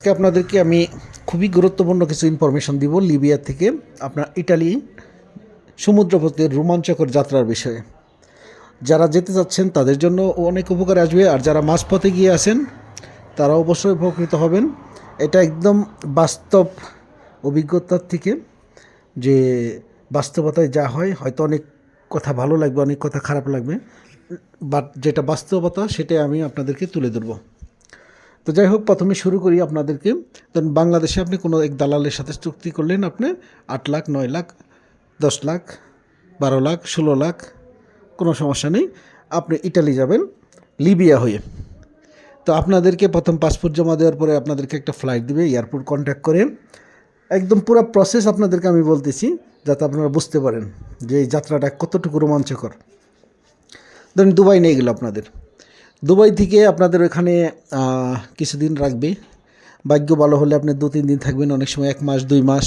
আজকে আপনাদেরকে আমি খুবই গুরুত্বপূর্ণ কিছু ইনফরমেশন দিব লিবিয়া থেকে আপনার ইটালি, সমুদ্রপথের রোমাঞ্চকর যাত্রার বিষয়ে। যারা যেতে চাচ্ছেন তাদের জন্য অনেক উপকার আসবে, আর যারা মাঝপথে গিয়ে আছেন, তারা অবশ্যই উপকৃত হবেন। এটা একদম বাস্তব অভিজ্ঞতার থেকে যে বাস্তবতায় যা হয়, হয়তো অনেক কথা ভালো লাগবে, অনেক কথা খারাপ লাগবে বাট যেটা বাস্তবতা সেটাই আমি আপনাদেরকে তুলে ধরবো। তো যাই হোক, প্রথমে শুরু করি আপনাদেরকে। ধরুন বাংলাদেশে আপনি কোনো এক দালালের সাথে চুক্তি করলেন আপনি, আট লাখ, নয় লাখ, দশ লাখ, বারো লাখ, ষোলো লাখ, কোনো সমস্যা নেই। আপনি ইটালি যাবেন, লিবিয়া হয়ে। তো আপনাদেরকে প্রথম পাসপোর্ট জমা দেওয়ার পরে আপনাদেরকে একটা ফ্লাইট দিবে, এয়ারপোর্ট কন্ট্যাক্ট করে। একদম পুরো প্রসেস আপনাদেরকে আমি বলতেছি, যাতে আপনারা বুঝতে পারেন যে এই যাত্রাটা কতটুকু রোমাঞ্চকর। ধরুন দুবাই নিয়ে গেল আপনাদের। দুবাই থেকে আপনাদের ওখানে কিছুদিন রাখবে। ভাগ্য ভালো হলে আপনি দু, তিন দিন থাকবেন, অনেক সময় এক মাস, দুই মাস,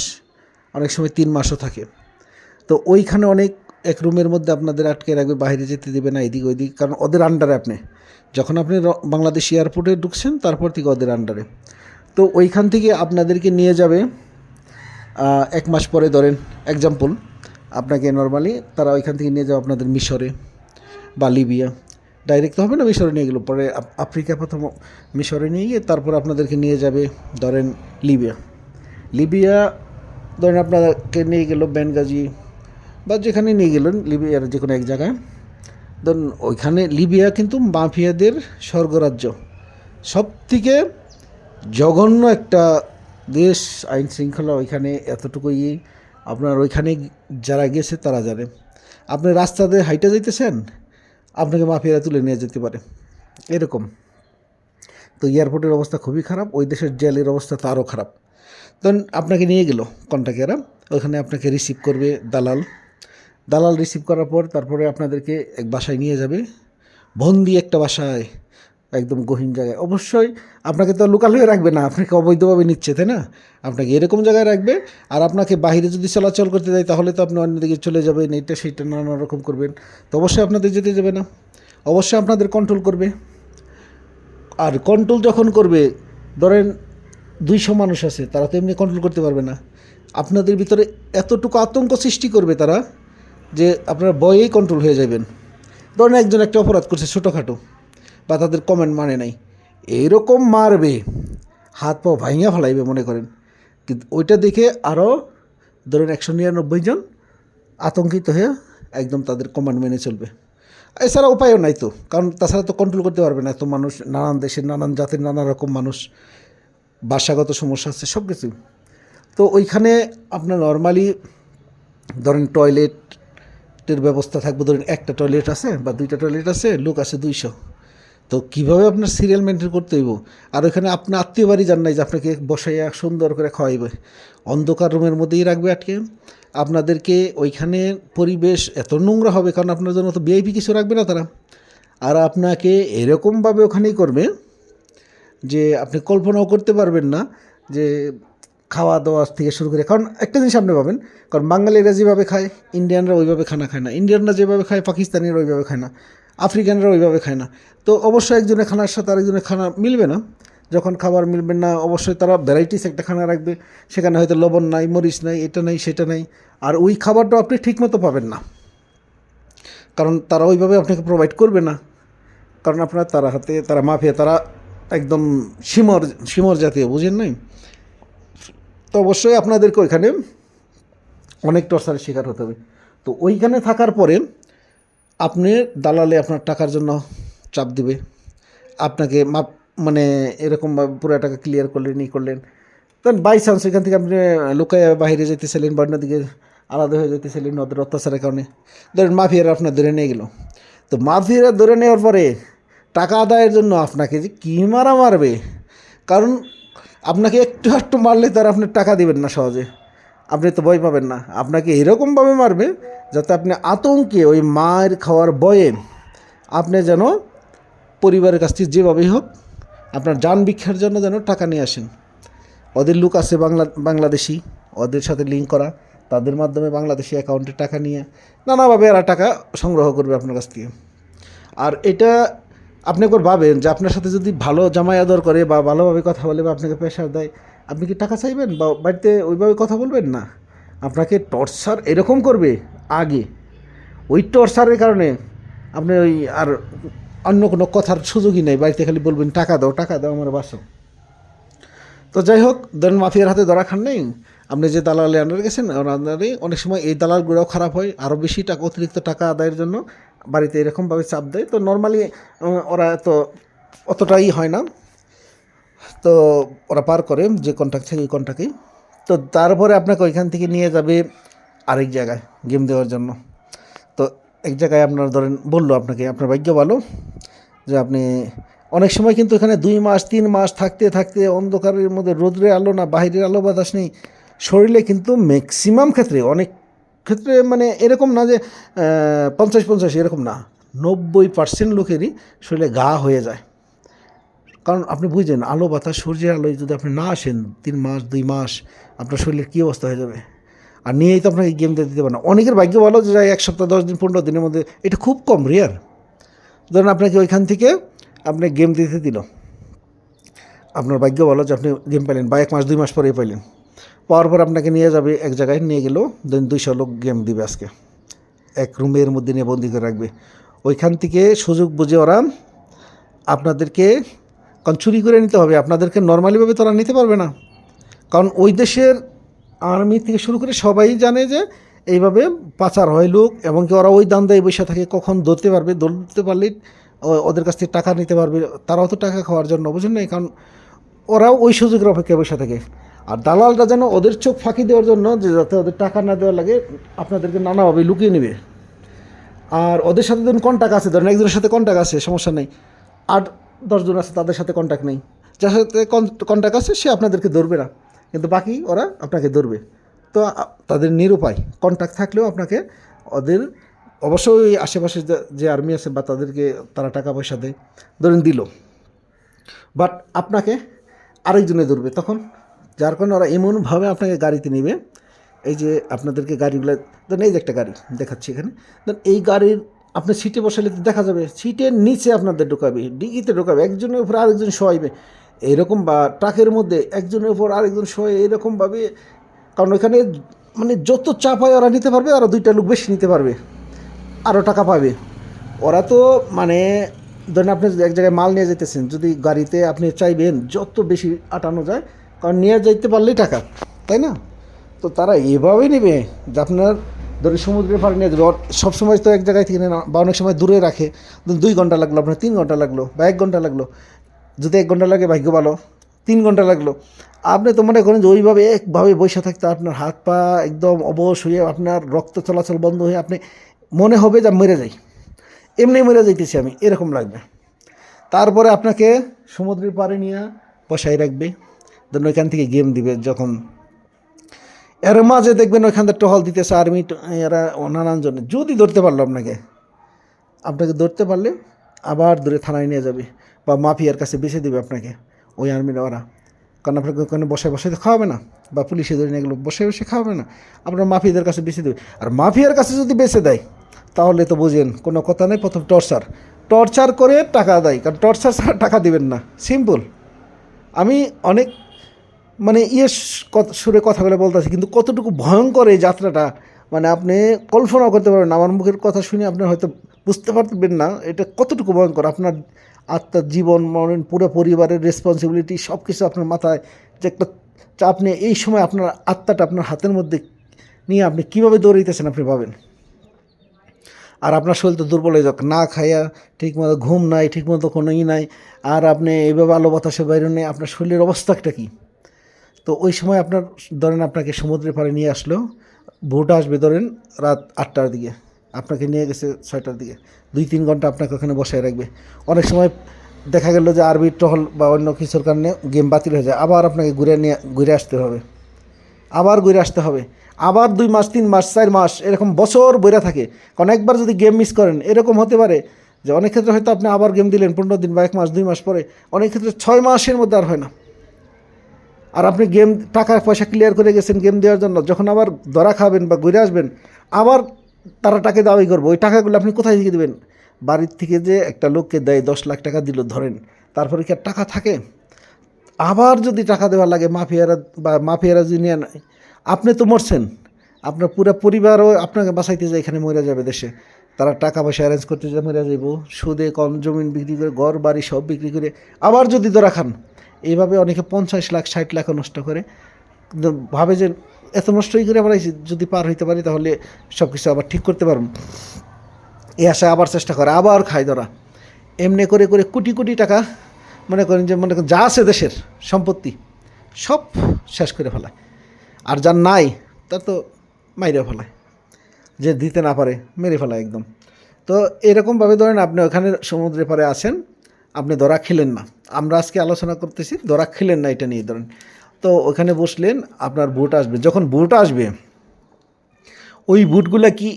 অনেক সময় তিন মাসও থাকে। তো ওইখানে অনেক এক রুমের মধ্যে আপনাদের আটকে রাখবে, বাইরে যেতে দেবে না, এদিক ওইদিক, কারণ ওদের আন্ডারে আপনি। যখন আপনি বাংলাদেশ এয়ারপোর্টে ঢুকছেন, তারপর থেকে ওদের আন্ডারে তো ওইখান থেকে আপনাদেরকে নিয়ে যাবে এক মাস পরে ধরেন এক্সাম্পল আপনাকে নর্মালি তারা ওইখান থেকে নিয়ে যাবে আপনাদের মিশরে, বা লিবিয়া। ডাইরেক্ট হবে না মিশরে নিয়ে গেলো। পরে আফ্রিকা প্রথম মিশরে নিয়ে গিয়ে তারপর আপনাদেরকে নিয়ে যাবে ধরেন লিবিয়া। লিবিয়া ধরেন আপনাকে নিয়ে গেলো বেনগাজি বা যেখানে নিয়ে গেলেন, লিবিয়ার যে কোনো এক জায়গায়। ধরুন ওইখানে লিবিয়া কিন্তু মাফিয়াদের স্বর্গরাজ্য। সব থেকে জঘন্য একটা দেশ আইন শৃঙ্খলা ওইখানে এতটুকুই। আপনার ওইখানে যারা গেছে তারা জানে। আপনি রাস্তাতে হাইটে যাইতেছেন আপনাকে মাফিয়ারা তুলে নিয়ে যেতে পারে। এরকম। তো এয়ারপোর্টের অবস্থা খুবই খারাপ, ওই দেশের জেলের অবস্থা তো আরও খারাপ। তখন আপনাকে নিয়ে গেল কন্ট্রাক্টেরা ওখানে আপনাকে রিসিভ করবে দালাল। দালাল রিসিভ করার পর তারপরে আপনাদেরকে এক বাসায় নিয়ে যাবে। বন্দি একটা বাসায়। একদম গহীন জায়গায়। অবশ্যই আপনাকে তো লোকাল হয়ে রাখবে না, আপনাকে অবৈধভাবে নিচ্ছে, তাই না? আপনাকে এরকম জায়গায় রাখবে, আর আপনাকে বাইরে যদি চলাচল করতে দেয়, তাহলে তো আপনি অন্যদিকে চলে যাবেন, এইটা সেইটা নানা রকম করবেন। তো অবশ্যই আপনাদের যেতে যাবে না। অবশ্যই আপনাদের কন্ট্রোল করবে। আর কন্ট্রোল যখন করবে, ধরেন দুইশো মানুষ আছে, তারা তো এমনি কন্ট্রোল করতে পারবে না। আপনাদের ভিতরে এতটুকু আতঙ্ক সৃষ্টি করবে তারা, যে আপনারা ভয়েই কন্ট্রোল হয়ে যাবেন। ধরেন একজন একটা অপরাধ করছে ছোটোখাটো। বা তাদের কমেন্ট মানে নাই। এইরকম মারবে, হাত পা ভাঙিয়া ফেলাইবে মনে করেন। কিন্তু ওইটা দেখে আরও ধরেন একশো নিরানব্বই জন আতঙ্কিত হয়ে একদম তাদের কমান্ড মেনে চলবে। এছাড়া উপায়ও নাই তো, কারণ তাছাড়া তো কন্ট্রোল করতে পারবে না। এত মানুষ, নানান দেশের নানান জাতির নানা রকম মানুষ, ভাষাগত সমস্যা আছে সব কিছু তো ওইখানে আপনার নর্মালি ধরেন টয়লেটের ব্যবস্থা থাকবে, ধরেন একটা টয়লেট আছে বা দুইটা টয়লেট আছে, লোক আছে দুইশো। তো কীভাবে আপনার সিরিয়াল মেনটেন করতে হইব? আর ওখানে আপনার আত্মীয় বাড়ি যান নাই যে আপনাকে বসাইয়া সুন্দর করে খাওয়াইবে। অন্ধকার রুমের মধ্যেই রাখবে আটকে। আপনাদেরকে ওইখানে পরিবেশ এত নোংরা হবে, কারণ আপনার জন্য তো বিআইপি কিছু রাখবে না তারা। আর আপনাকে এরকমভাবে ওখানেই করবে যে আপনি কল্পনাও করতে পারবেন না যে খাওয়া দাওয়া থেকে শুরু করে, কারণ একটা জিনিস আপনি পাবেন, কারণ বাঙালিরা যেভাবে খায় ইন্ডিয়ানরা ওইভাবে খানা খায় না। ইন্ডিয়ানরা যেভাবে খায়, পাকিস্তানিরা ওইভাবে খায় না। আফ্রিকানরা ওইভাবে খায় না। তো অবশ্যই একজনের খানার সাথে আরেকজনের খানা মিলবে না। যখন খাবার মিলবে না, অবশ্যই তারা ভ্যারাইটিস একটা খানা রাখবে। সেখানে হয়তো লবণ নাই, মরিচ নাই, এটা নাই, সেটা নাই। আর ওই খাবারটাও আপনি ঠিকমতো পাবেন না। কারণ তারা ওইভাবে আপনাকে প্রোভাইড করবে না। কারণ আপনার তারা হাতে, তারা মাফিয়া, তারা একদম সিমর সিমর জাতীয়, বুঝেন নাই? তো অবশ্যই আপনাদেরকে ওইখানে অনেক টর্চারের শিকার হতে হবে। তো ওইখানে থাকার পরে আপনি দালালে আপনার টাকার জন্য চাপ দিবে। আপনাকে মাপ মানে এরকমভাবে পুরো টাকা ক্লিয়ার করলেন, ই করলেন। তখন বাই চান্স এখান থেকে আপনি লুকায় বাইরে যেতেছিলেন বা অন্যদিকে আলাদা হয়ে যেতেছিলেন ওদের অত্যাচারের কারণে। ধরেন মাফিয়ারা আপনার ধরে নিয়ে গেল। তো মাফিয়ারা ধরে নেওয়ার পরে টাকা আদায়ের জন্য আপনাকে যে কী মারা মারবে? কারণ আপনাকে একটু একটু মারলে তার আপনি টাকা দিবেন না সহজে। আপনি তো ভয় পাবেন না। আপনাকে এরকমভাবে মারবে যাতে আপনি আতঙ্কে ওই মায়ের খাওয়ার বয়ে আপনি যেন পরিবারের কাছ থেকে যেভাবেই হোক আপনার যান ভিক্ষার জন্য যেন টাকা নিয়ে আসেন। ওদের লোক আছে বাংলা বাংলাদেশি, ওদের সাথে লিঙ্ক করা, তাদের মাধ্যমে বাংলাদেশি অ্যাকাউন্টে টাকা নিয়ে নানাভাবে এরা টাকা সংগ্রহ করবে আপনার কাছ থেকে। আর এটা আপনি একবার ভাবেন যে আপনার সাথে যদি ভালো জামাই আদর করে বা ভালোভাবে কথা বলে বা আপনাকে প্রেশার দেয় আপনি কি টাকা চাইবেন? বা বাড়িতে ওইভাবে কথা বলবেন? না। আপনাকে টর্চার এরকম করবে আগে। ওই টর্চারের কারণে আপনি ওই আর অন্য কোনো কথার সুযোগই নেই। বাড়িতে খালি বলবেন, টাকা দাও টাকা দাও, আমার বাসো তো যাই হোক, ধরেন মাফিয়ার হাতে ধরা খান নেই। আপনি যে দালালে আন্ডারে গেছেন আন্ডারে অনেক সময় এই দালালগুলোও খারাপ হয়। আরও বেশি টাকা, অতিরিক্ত টাকা আদায়ের জন্য বাড়িতে এরকমভাবে চাপ দেয়। তো নর্মালি ওরা তো অতটাই হয় না। তো ওরা পার করে যে কন্ট্যাক্ট থেকে ওই কন্ট্যাক্টেই তো তারপরে আপনাকে ওইখান থেকে নিয়ে যাবে আরেক জায়গায় গেম দেওয়ার জন্য। তো এক জায়গায় আপনার ধরেন বলল আপনাকে, আপনার ভাগ্য ভালো যে আপনি অনেক সময় কিন্তু এখানে দুই মাস, তিন মাস থাকতে থাকতে অন্ধকারের মধ্যে রোদ্রে আলো না বাইরের আলো বাতাস নেই। শরীরে কিন্তু ম্যাক্সিমাম ক্ষেত্রে, অনেক ক্ষেত্রে মানে এরকম না যে পঞ্চাশ পঞ্চাশ এরকম না। নব্বই পার্সেন্ট লোকেরই শরীরে গা হয়ে যায়। কারণ আপনি বুঝছেন আলো, বাতাস, সূর্যের আলোয় যদি আপনি না আসেন, তিন মাস, দুই মাস, আপনার শরীরের কী অবস্থা হয়ে যাবে? আর নিয়েই তো আপনাকে গেম দিতে পারেন না। অনেকের ভাগ্য ভালো যে এক সপ্তাহ, দশ দিন, পনেরো দিনের মধ্যে, এটা খুব কম রেয়ার ধরুন আপনাকে ওইখান থেকে আপনি গেম দিতে দিল। আপনার ভাগ্য ভালো যে আপনি গেম পাইলেন, বা এক মাস, দুই মাস পরেই পাইলেন। পাওয়ার পর আপনাকে নিয়ে যাবে, এক জায়গায় নিয়ে গেল দেন দুইশো লোক গেম দিবে আজকে। এক রুমের মধ্যে নিয়ে বন্দি করে রাখবে। ওইখান থেকে সুযোগ বুঝে ওরা আপনাদেরকে কারণ চুরি করে নিতে হবে। আপনাদেরকে নর্মালিভাবে তোরা নিতে পারবে না। কারণ ওই দেশের আর্মি থেকে শুরু করে সবাই জানে যে এইভাবে পাচার হয় লোক এবং কি ওরা ওই দান্দায় বসে থাকে, কখন ধরতে পারবে, ধরতে পারলে ওদের কাছ থেকে টাকা নিতে পারবে। তারাও তো টাকা খাওয়ার জন্য বুঝেন না কারণ ওরাও ওই সুযোগের অপেক্ষায় বসে থাকে। আর দালালরা যেন ওদের চোখ ফাঁকি দেওয়ার জন্য যে যাতে ওদের টাকা না দেওয়ার লাগে, আপনাদেরকে নানাভাবে লুকিয়ে নেবে। আর ওদের সাথে ধরুন কন্ট্যাক্ট আছে, ধরেন একজনের সাথে কন্ট্যাক্ট আছে, সমস্যা নেই। আর দশজন আছে, তাদের সাথে কন্ট্যাক্ট নেই। যার সাথে কন্ট্যাক্ট আছে, সে আপনাদেরকে ধরবে না। কিন্তু বাকি ওরা আপনাকে ধরবে। তো তাদের নিরুপায় কন্ট্যাক্ট থাকলেও আপনাকে ওদের অবশ্যই আশেপাশে যে- আর্মি আছে বা তাদেরকে তারা টাকা পয়সা দেয়, ধরেন দিল। বাট আপনাকে আরেকজনে ধরবে। তখন যার কারণে ওরা এমনভাবে আপনাকে গাড়িতে নেবে, এই যে আপনাদেরকে গাড়িগুলো, ধরেন এই যে একটা গাড়ি দেখাচ্ছি এখানে। ধরেন এই গাড়ির আপনি সিটে বসালে তো দেখা যাবে, সিটের নিচে আপনাদের ঢোকাবে, ডিগিতে ঢোকাবে, একজনের উপর আরেকজন শোয়াইবে। এরকম বা ট্রাকের মধ্যে একজনের উপর আরেকজন শোয়ে এরকমভাবে, কারণ ওখানে মানে যত চাপ হয় ওরা নিতে পারবে ওরা দুইটা লোক বেশি নিতে পারবে আরও টাকা পাবে। ওরা তো মানে ধরেন আপনি যদি এক জায়গায় মাল নিয়ে যেতেছেন যদি গাড়িতে আপনি চাইবেন যত বেশি আটানো যায়, কারণ নিয়ে যাইতে পারলেই টাকা, তাই না? তো তারা এভাবেই নেবে যে আপনার ধরেন সমুদ্রের পাড়ে নিয়ে যাবে সবসময় তো এক জায়গায় থেকে বা অনেক সময় দূরে রাখে। ধরুন দুই ঘণ্টা লাগল, আপনার তিন ঘণ্টা লাগল, বা এক ঘণ্টা লাগল। যদি এক ঘণ্টা লাগে, ভাগ্য ভালো, তিন ঘণ্টা লাগল। আপনি তো মনে করেন যে ওইভাবে একভাবে বসে থাকতে আপনার হাত পা একদম অবশ হয়ে আপনার রক্ত চলাচল বন্ধ হয়ে আপনি মনে হবে যে মরে যাই। এমনি মরে যাইতেছি আমি, এরকম লাগবে। তারপরে আপনাকে সমুদ্রের পাড়ে নিয়ে বসাই রাখবে। ধরুন ওইখান থেকে গেম দিবে যখন এর মাঝে দেখবেন ওইখান থেকে টহল দিতেছে আর্মি এরা নানান জন্য যদি ধরতে পারল আপনাকে আপনাকে ধরতে পারলে আবার দূরে থানায় নিয়ে যাবে বা মাফিয়ার কাছে বেছে দেবে আপনাকে ওই আর্মিরা ওরা। কারণ আপনাকে ওখানে বসে বসে তো খাওয়াবে না, বা পুলিশে ধরে নিয়ে গেলো, বসে বসে খাওয়াবে না। আপনার মাফিয়াদের কাছে বেছে দেবে। আর মাফিয়ার কাছে যদি বেছে দেয়, তাহলে তো বুঝেন কোনো কথা নেই, প্রথম টর্চার টর্চার করে টাকা দেয়, কারণ টর্চার ছাড়া টাকা দিবেন না। সিম্পল আমি অনেক মানে ইয়ে সুরে কথা বলে বলতেছি, কিন্তু কতটুকু ভয়ঙ্কর এই যাত্রাটা মানে আপনি কল্পনাও করতে পারবেন। আমার মুখের কথা শুনে আপনি হয়তো বুঝতে পারবেন না এটা কতটুকু ভয়ঙ্কর। আপনার আত্মার জীবন, মরণ, পুরো পরিবারের রেসপন্সিবিলিটি সব কিছু আপনার মাথায় যে একটা চাপ নিয়ে এই সময় আপনার আত্মাটা আপনার হাতের মধ্যে নিয়ে আপনি কীভাবে দৌড়াইতেছেন আপনি ভাবেন? আর আপনার শরীর তো দুর্বল হয়ে যাক, না খাইয়া ঠিকমতো ঘুম নাই, ঠিকমতো কোনো ই নাই, আর আপনি এইভাবে আলো বাতাসে বাইরে নেই আপনার শরীরের অবস্থাটা কী? তো ওই সময় আপনার, ধরেন আপনাকে সমুদ্রের পাড়ে নিয়ে আসলো ভোট আসবে ধরেন রাত আটটার দিকে, আপনাকে নিয়ে গেছে ছয়টার দিকে, দুই তিন ঘণ্টা আপনাকে ওখানে বসায় রাখবে। অনেক সময় দেখা গেল যে আরবি টহল বা অন্য কিছুর কারণে গেম বাতিল হয়ে যায়, আবার আপনাকে ঘুরে নিয়ে, ঘুরে আসতে হবে। আবার ঘুরে আসতে হবে। আবার দুই মাস, তিন মাস, চার মাস, এরকম বছর বইরা থাকে। কারণ একবার যদি গেম মিস করেন, এরকম হতে পারে যে অনেক ক্ষেত্রে হয়তো আপনি আবার গেম দিলেন পনেরো দিন বা এক মাস, দুই মাস পরে, অনেক ক্ষেত্রে ছয় মাসের মধ্যে আর হয় না। আর আপনি গেম টাকা পয়সা ক্লিয়ার করে গেছেন গেম দেওয়ার জন্য, যখন আবার ধরা খাবেন বা ঘুরে আসবেন, আবার তারা টাকা দাবি করব, ওই টাকাগুলো আপনি কোথায় থেকে দেবেন? বাড়ির থেকে যে একটা লোককে দেয়, দশ লাখ টাকা দিল, ধরেন, তারপরে কি আর টাকা থাকে? আবার যদি টাকা দেওয়া লাগে মাফিয়ারা বা মাফিয়ারা যদি নিয়ে নেয়, আপনি তো মরছেন। আপনার পুরো পরিবারও আপনাকে বাঁচাইতে যায়, এখানে মরে যাবে দেশে। তারা টাকা পয়সা অ্যারেঞ্জ করতে যায়, মরে যাইব। সুদে কম জমিন বিক্রি করে, ঘর, বাড়ি সব বিক্রি করে, আবার যদি ধরা খান এইভাবে অনেকে পঞ্চাশ লাখ, ষাট লাখও নষ্ট করে। ভাবে যে এত নষ্টই করে পারাইছি যদি পার হইতে পারি তাহলে সব কিছু আবার ঠিক করতে পারব। এই আশা আবার চেষ্টা করে, আবার খায় ধরা। এমনি করে করে কোটি কোটি টাকা মনে করেন যে, মনে করেন যা আছে দেশের সম্পত্তি সব শেষ করে ফেলায় আর যার নাই, তার তো মাইরে ফেলায় যে দিতে না পারে, মেরে ফেলায় একদম। তো এরকমভাবে ধরেন আপনি ওখানে সমুদ্রের পারে আছেন আপনি দরা খেলেন না। আমরা আজকে আলোচনা করতেছি দরা খেলেন না এটা নিয়ে ধরেন। তো ওখানে বসলেন, আপনার বুট আসবে। যখন বুট আসবে, ওই বুটগুলো কি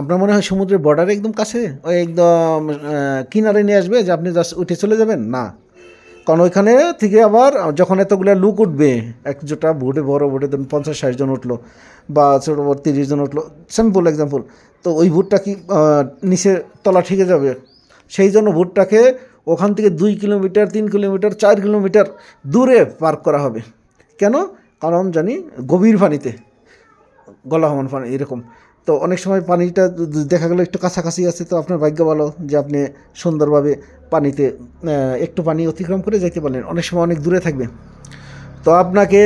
আপনার মনে হয় সমুদ্রের বর্ডারে একদম কাছে? ওই একদম কিনারে নিয়ে আসবে যে আপনি জাস্ট উঠে চলে যাবেন? না। কারণ ওইখানে থেকে আবার যখন এতগুলো লুক উঠবে, এক জোটা বুটে, বড় বুটে, ধরুন পঞ্চাশ, ষাট জন উঠল বা ছোটো বড় তিরিশ জন উঠল। সিম্পল এক্সাম্পল তো ওই বুটটা কি নিচে তলা ঠিকে যাবে? সেই জন্য বুটটাকে ওখান থেকে দুই কিলোমিটার, তিন কিলোমিটার, চার কিলোমিটার দূরে পার্ক করা হবে। কেন? কারণ জানি গভীর পানিতে গলা হমান পানি, এরকম। তো অনেক সময় পানিটা দেখা গেলো একটু কাছাকাছি আছে, তো আপনার ভাগ্য ভালো যে আপনি সুন্দরভাবে পানিতে একটু পানি অতিক্রম করে যেতে পারলেন। অনেক সময় অনেক দূরে থাকবে। তো আপনাকে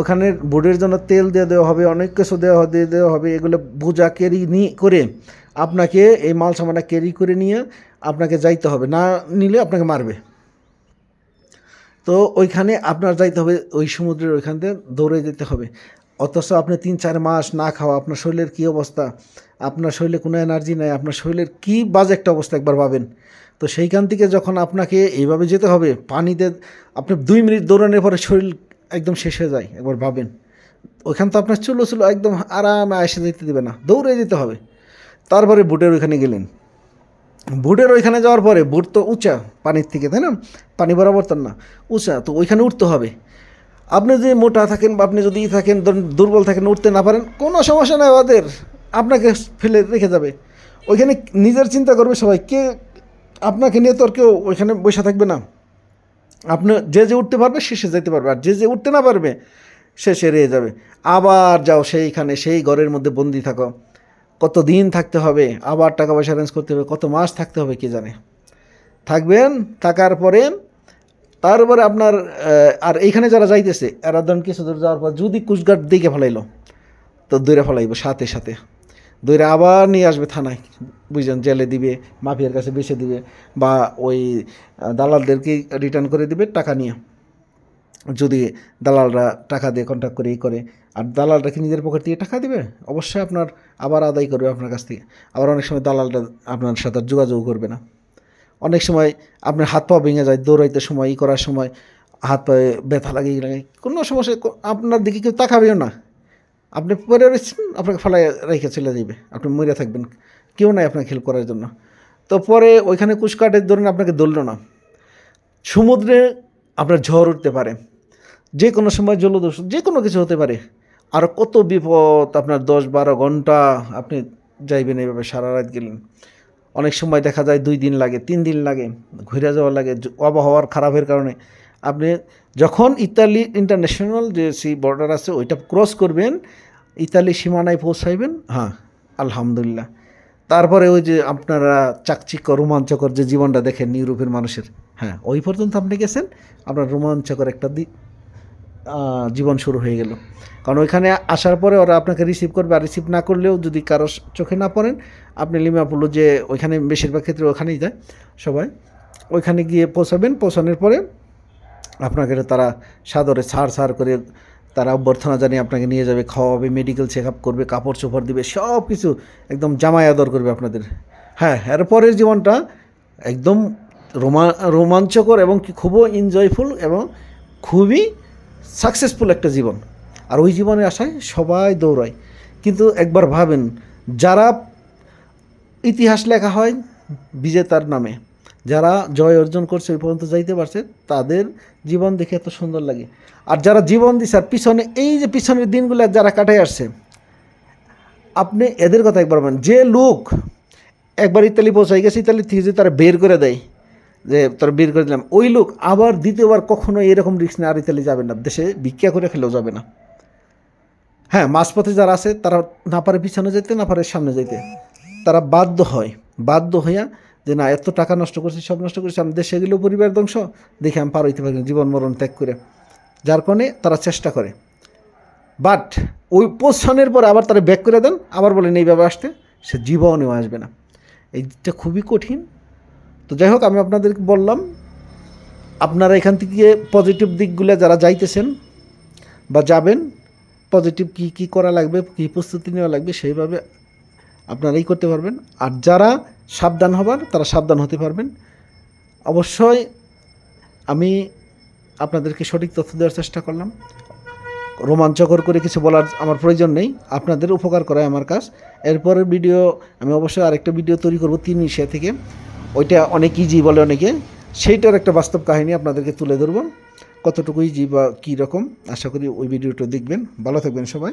ওখানে বোর্ডের জন্য তেল দিয়ে দেওয়া হবে, অনেক কিছু দেওয়া দেওয়া হবে, এগুলো বোঝা ক্যারি নিয়ে করে আপনাকে এই মাল সামানটা ক্যারি করে নিয়ে আপনাকে যাইতে হবে। না নিলে আপনাকে মারবে। তো ওইখানে আপনার যাইতে হবে, ওই সমুদ্রের ওইখান থেকে দৌড়ে যেতে হবে। অথচ আপনি তিন চার মাস না খাওয়া, আপনার শরীরের কী অবস্থা? আপনার শরীরে কোনো এনার্জি নাই, আপনার শরীরের কী বাজে একটা অবস্থা একবার ভাবেন। তো সেইখান থেকে যখন আপনাকে এইভাবে যেতে হবে, পানিতে আপনি দুই মিনিট দৌড়ানোর পরে শরীর একদম শেষ হয়ে যায়, একবার ভাবেন। ওইখান তো আপনার চুলো চুলো একদম আরামে এসে যেতে দেবে না, দৌড়ে যেতে হবে। তারপরে বুটের ওইখানে গেলেন। বুটের ওইখানে যাওয়ার পরে বুট তো উঁচা পানির থেকে, তাই না? পানি বরাবর তো না, উঁচা, তো ওইখানে উঠতে হবে। আপনি যদি মোটা থাকেন বা আপনি যদি থাকেন দুর্বল থাকেন, উঠতে না পারেন, কোনো সমস্যা নাই, ওদের আপনাকে ফেলে রেখে যাবে। ওইখানে নিজের চিন্তা করবে সবাই, কে আপনাকে নিয়ে তো আর কেউ ওইখানে বসে থাকবে না। আপনি যে যে উঠতে পারবে, সে সে যেতে পারবে, আর যে যে উঠতে না পারবে, সে সে রয়ে যাবে। আবার যাও সেইখানে, সেই ঘরের মধ্যে বন্দি থাকো। কত দিন থাকতে হবে? আবার টাকা পয়সা অ্যারেঞ্জ করতে হবে। কত মাস থাকতে হবে কে জানে? থাকবেন, থাকার পরে তারপরে আপনার আর এইখানে যারা যাইতেছে এরা ধরুন কিছু দূর যাওয়ার পর যদি কুচগাট দিকে ফেলাইলো, তো দৈরা ফেলাইব সাথে সাথে। দৈরা আবার নিয়ে আসবে থানায়। বুঝলেন, জেলে দিবে, মাফিয়ার কাছে বেছে দিবে, বা ওই দালালদেরকে রিটার্ন করে দিবে টাকা নিয়ে। যদি দালালরা টাকা দিয়ে কন্ট্যাক্ট করে ই করে, আর দালালরা কি নিজের পকেট থেকে টাকা দিবে? অবশ্যই আপনার আবার আদায় করবে আপনার কাছ থেকে। আবার অনেক সময় দালালটা আপনার সাথে যোগাযোগ করবে না। অনেক সময় আপনার হাত পা ভেঙে যায় দৌড়াইতে সময়, ই করার সময়, হাত পায়ে ব্যথা লাগে লাগে। কোনো সমস্যা আপনার দিকে কেউ তাকাবেও না। আপনি পরে রয়েছেন, আপনাকে ফেলাই রেখে চলে যাবে আপনি মরে থাকবেন। কেউ নাই আপনাকে হেল্প করার জন্য। তো পরে ওইখানে কুচকাটের ধরুন আপনাকে দলল না। সমুদ্রে আপনার ঝড় উঠতে পারে। যে কোনো সময় জলদস্যু যে কোনো কিছু হতে পারে। আর কত বিপদ আপনার দশ বারো ঘণ্টা আপনি যাইবেন এইভাবে সারা রাত গেলেন। অনেক সময় দেখা যায় দুই দিন লাগে তিন দিন লাগে ঘুরে যাওয়া লাগে আবহাওয়ার খারাপের কারণে। আপনি যখন ইতালি ইন্টারন্যাশনাল যে সি বর্ডার আছে ওইটা ক্রস করবেন ইতালি সীমানায় পৌঁছাইবেন হ্যাঁ আলহামদুলিল্লাহ। তারপরে ওই যে আপনারা চাকচিক্য রোমাঞ্চকর যে জীবনটা দেখেন ইউরোপের মানুষের হ্যাঁ ওই পর্যন্ত আপনি গেছেন আপনার রোমাঞ্চকর একটা দি আহ, জীবন শুরু হয়ে গেল। কারণ ওইখানে আসার পরে ওরা আপনাকে রিসিভ করবে, আর রিসিভ না করলেও যদি কারও চোখে না পড়েন, আপনি লিমাপুলো যে ওইখানে বেশিরভাগ ক্ষেত্রে ওখানেই যায় সবাই। ওইখানে গিয়ে পৌঁছাবেন, পৌঁছানোর পরে আপনাকে তারা সাদরে ছাড় ছাড় করে তারা অভ্যর্থনা জানিয়ে আপনাকে নিয়ে যাবে, খাওয়াবে মেডিকেল চেক আপ করবে, কাপড় চোপড় দিবে সব কিছু একদম জামাই আদর করবে আপনাদের। হ্যাঁ এরপরের জীবনটা একদম রোমা রোমাঞ্চকর এবং খুবই এনজয়ফুল এবং খুবই সাকসেসফুল একটা জীবন। আর ওই জীবনে আসায় সবাই দৌড়ায়। কিন্তু একবার ভাবেন, যারা ইতিহাস লেখা হয় বিজেতার নামে, যারা জয় অর্জন করছে ওই পর্যন্ত যাইতে পারছে, তাদের জীবন দেখে এত সুন্দর লাগে। আর যারা জীবন দিছে, আর পিছনে, এই যে পিছনের দিনগুলো যারা কাটাই আসছে, আপনি এদের কথা একবার বলেন যে লোক একবার ইতালি পৌঁছাই গেছে, ইতালি থেকে যে তারা বের করে দেয় যে তারা বের করে দিলাম, ওই লোক আবার দ্বিতীয়বার কখনো এরকম রিস্ক নিয়ে আর ইতালি যাবে না। দেশে ভিক্ষা করে খেলেও যাবে না। হ্যাঁ মাঝপথে যারা আছে, তারা না পারে পিছনে যেতে, না পারে সামনে যেতে। তারা বাধ্য হয়, বাধ্য হইয়া যে না, এত টাকা নষ্ট করছি, সব নষ্ট করছি, আমি দেশে গেলেও পরিবার ধ্বংস, দেখে আমি পার হইতে পারি জীবন মরণ ত্যাগ করে। যার কারণে তারা চেষ্টা করে। বাট ওই পৌঁছানোর পরে আবার তারা ব্যাক করে দেন, আবার বলেন, এইভাবে আসতে, সে জীবনেও আসবে না। এইটা খুবই কঠিন। তো যাই হোক, আমি আপনাদেরকে বললাম, আপনারা এখান থেকে পজিটিভ দিকগুলো যারা যাইতেছেন বা যাবেন পজিটিভ কি কি করা লাগবে, কী প্রস্তুতি নেওয়া লাগবে, সেইভাবে আপনারাই করতে পারবেন। আর যারা সাবধান হবার, তারা সাবধান হতে পারবেন। অবশ্যই আমি আপনাদেরকে সঠিক তথ্য দেওয়ার চেষ্টা করলাম। রোমাঞ্চকর করে কিছু বলার আমার প্রয়োজন নেই, আপনাদের উপকার করাই আমার কাজ। এরপরের ভিডিও আমি অবশ্যই আরেকটা ভিডিও তৈরি করব তিন এশিয়া থেকে। ওইটা অনেক ইজি বলে অনেকে। সেইটার একটা বাস্তব কাহিনী আপনাদেরকে তুলে ধরব। কতটুকু ইজি বা কী রকম, আশা করি ওই ভিডিওটা দেখবেন। ভালো থাকবেন সবাই।